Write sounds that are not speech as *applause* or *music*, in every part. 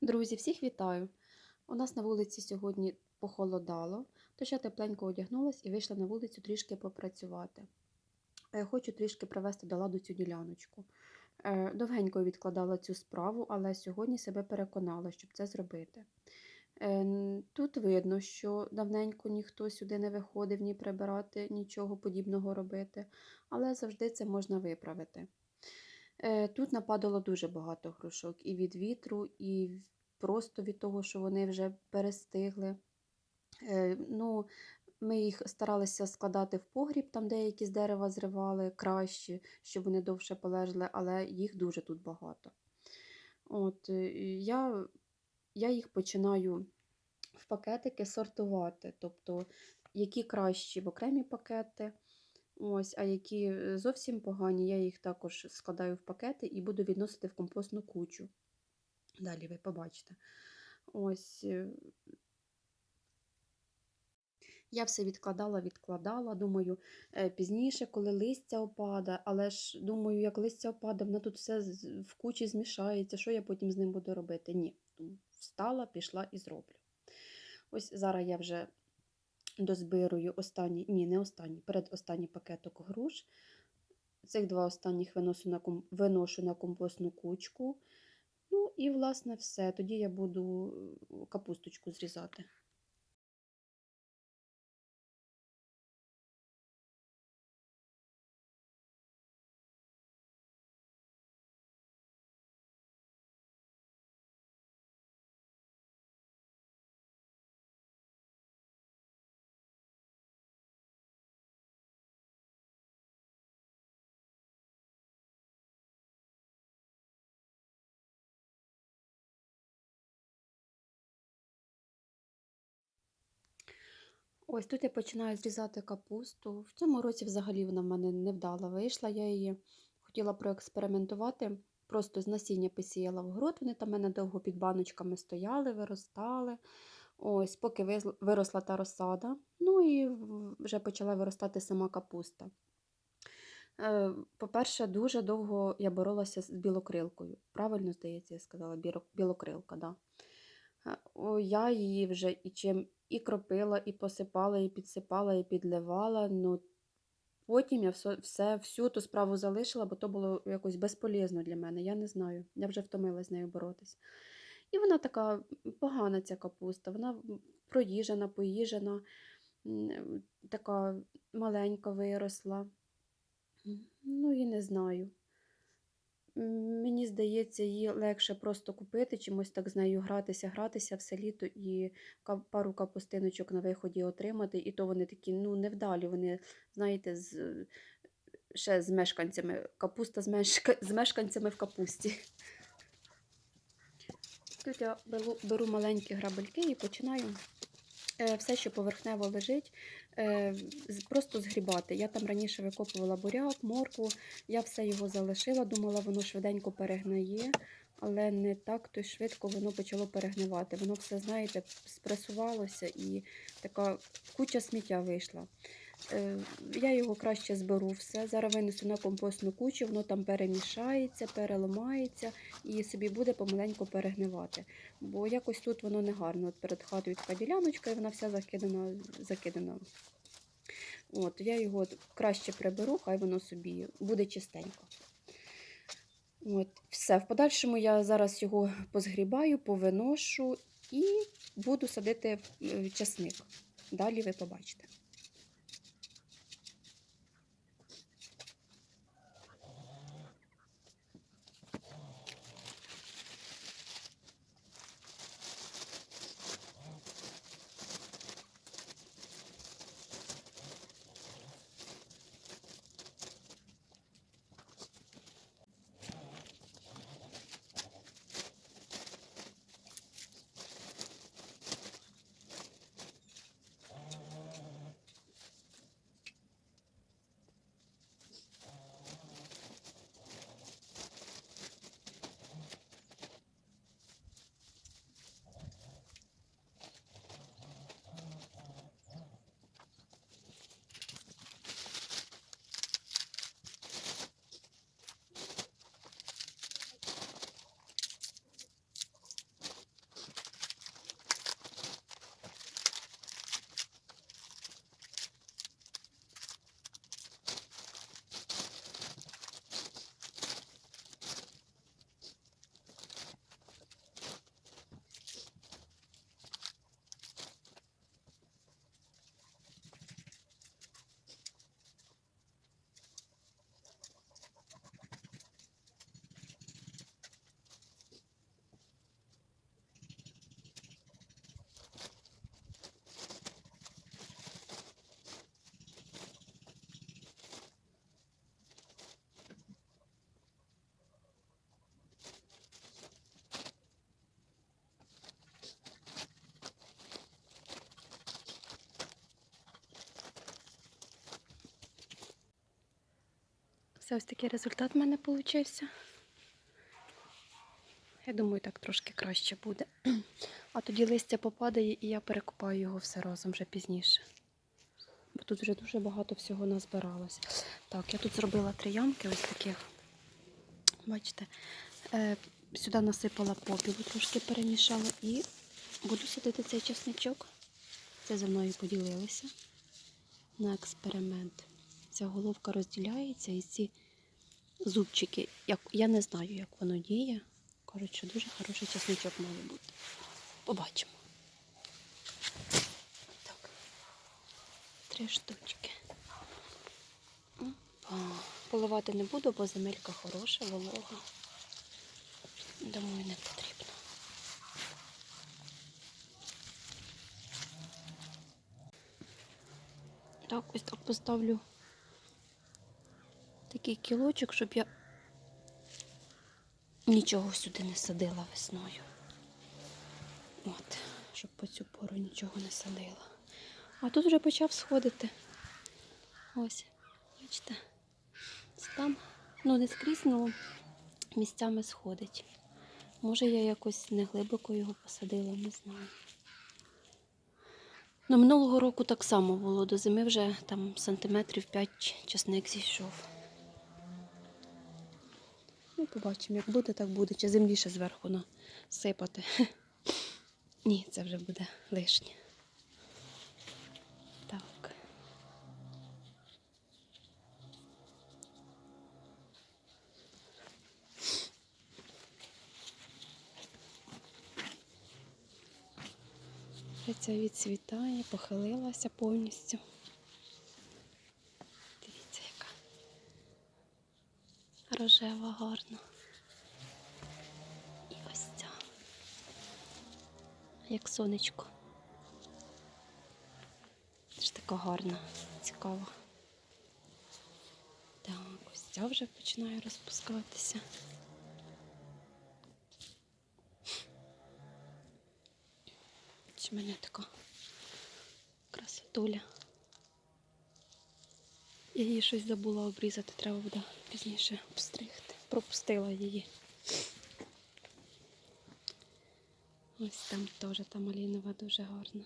Друзі, всіх вітаю! У нас на вулиці сьогодні похолодало, тож я тепленько одягнулась і вийшла на вулицю трішки попрацювати. Е, Хочу трішки привести до ладу цю діляночку. Е, Довгенько відкладала цю справу, але сьогодні себе переконала, щоб це зробити. Е, Тут видно, що давненько ніхто сюди не виходив ні прибирати, нічого подібного робити, але завжди це можна виправити. Е, Тут нападало дуже багато грушок і від вітру, і просто від того, що вони вже перестигли. Е, Ну, ми їх старалися складати в погріб, там деякі з дерева зривали кращі, щоб вони довше полежали, але їх дуже тут багато. От, е, я, я їх починаю в пакетики сортувати, тобто які кращі в окремі пакети, ось, а які е, зовсім погані, я їх також складаю в пакети і буду відносити в компостну кучу. Далі ви побачите. Ось, е, я все відкладала, відкладала. Думаю, е, пізніше, коли листя опаде, але ж думаю, як листя опаде, воно тут все в кучі змішається. Що я потім з ним буду робити? Ні. Встала, пішла і зроблю. Ось зараз я вже дозбирую останній, ні, не останній, передостанній пакеток груш. Цих два останніх виношу на, виношу на компостну кучку. Ну і, власне, все. Тоді я буду е, капусточку зрізати. Ось тут я починаю зрізати капусту. В цьому році взагалі вона в мене невдало вийшла. Я її хотіла проекспериментувати. Просто з насіння посіяла в город. Вони там в мене довго під баночками стояли, виростали. Ось, поки виросла та розсада. Ну і вже почала виростати сама капуста. Е, По-перше, дуже довго я боролася з білокрилкою. Правильно, здається, я сказала, білокрилка, да. Е, я її вже і чим і кропила, і посипала, і підсипала, і підливала. Ну, потім я все, все, всю ту справу залишила, бо то було якось безполезно для мене. Я не знаю. Я вже втомилась з нею боротись. І вона така погана, ця капуста. Вона проїжена, поїжена, така маленька виросла. Ну і не знаю. Мені здається, її легше просто купити, чимось так з нею гратися, гратися все літо і пару капустиночок на виході отримати. І то вони такі, ну, невдалі. Вони, знаєте, з, ще з мешканцями. Капуста з, мешка, з мешканцями в капусті. Тут я беру, маленькі грабельки і починаю е, все, що поверхнево лежить, просто згрібати. Я там раніше викопувала буряк, моркву, я все його залишила, думала, воно швиденько перегниє, але не так то швидко воно почало перегнивати. Воно все, знаєте, спресувалося і така куча сміття вийшла. Е, Я його краще зберу все. Зараз винесу на компостну кучу, воно там перемішається, переламається і собі буде помаленьку перегнивати. Бо якось тут воно не гарно. От перед хатою така діляночка, і вона вся закидана. закидана. От, я його краще приберу, хай воно собі буде чистенько. От, все. В подальшому я зараз його позгрібаю, повиношу і буду садити в часник. Далі ви побачите. Все ось такий результат в мене вийшов. Я думаю, так трошки краще буде. А тоді листя попадає і я перекопаю його все разом вже пізніше. Бо тут вже дуже багато всього назбиралось. Так, я тут зробила три ямки ось таких. Бачите, е, сюди насипала попілу, трошки перемішала і буду садити цей чесничок. Це зі мною поділилися на експеримент. Ця головка розділяється і ці зубчики, як, я не знаю, як воно діє. Що дуже хороший чесничок має бути. Побачимо. Так. Три штучки. Поливати не буду, бо земелька хороша, волога. Думаю, не потрібно. Так, ось так поставлю такий кілочок, щоб я нічого сюди не садила весною. От, щоб по цю пору нічого не садила. А тут вже почав сходити. Ось, бачите, там, ну не скрізь, ну місцями сходить. Може, я якось не глибоко його посадила, не знаю. Ну, минулого року так само було. До зими вже там сантиметрів 5 часник зійшов. Ну, побачимо, як буде, так буде. Чи землі ще зверху насипати. *laughs* Ні, це вже буде лишнє. Так. Ця відцвітає, похилилася повністю. Рожева гарна. І ось ця. Як сонечко. Теж така гарна, цікава. Так, ось ця вже починає розпускатися. Чи мене така красотуля. Я її щось забула обрізати, треба буде пізніше обстригти. Пропустила її. Ось там теж та малінова дуже гарна.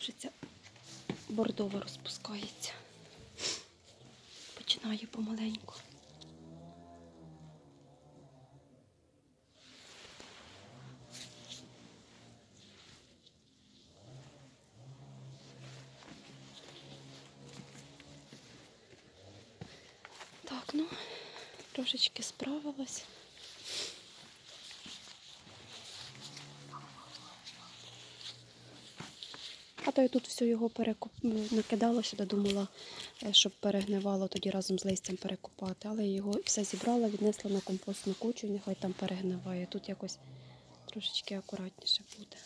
Вже ця бордова розпускається. Починаю помаленьку. Ну, трошечки справилась. А то я тут все його перекоп... накидала сюди, думала, е, щоб перегнивало, тоді разом з листям перекопати. Але я його все зібрала, віднесла на компостну кучу, нехай там перегниває. Тут якось трошечки акуратніше буде.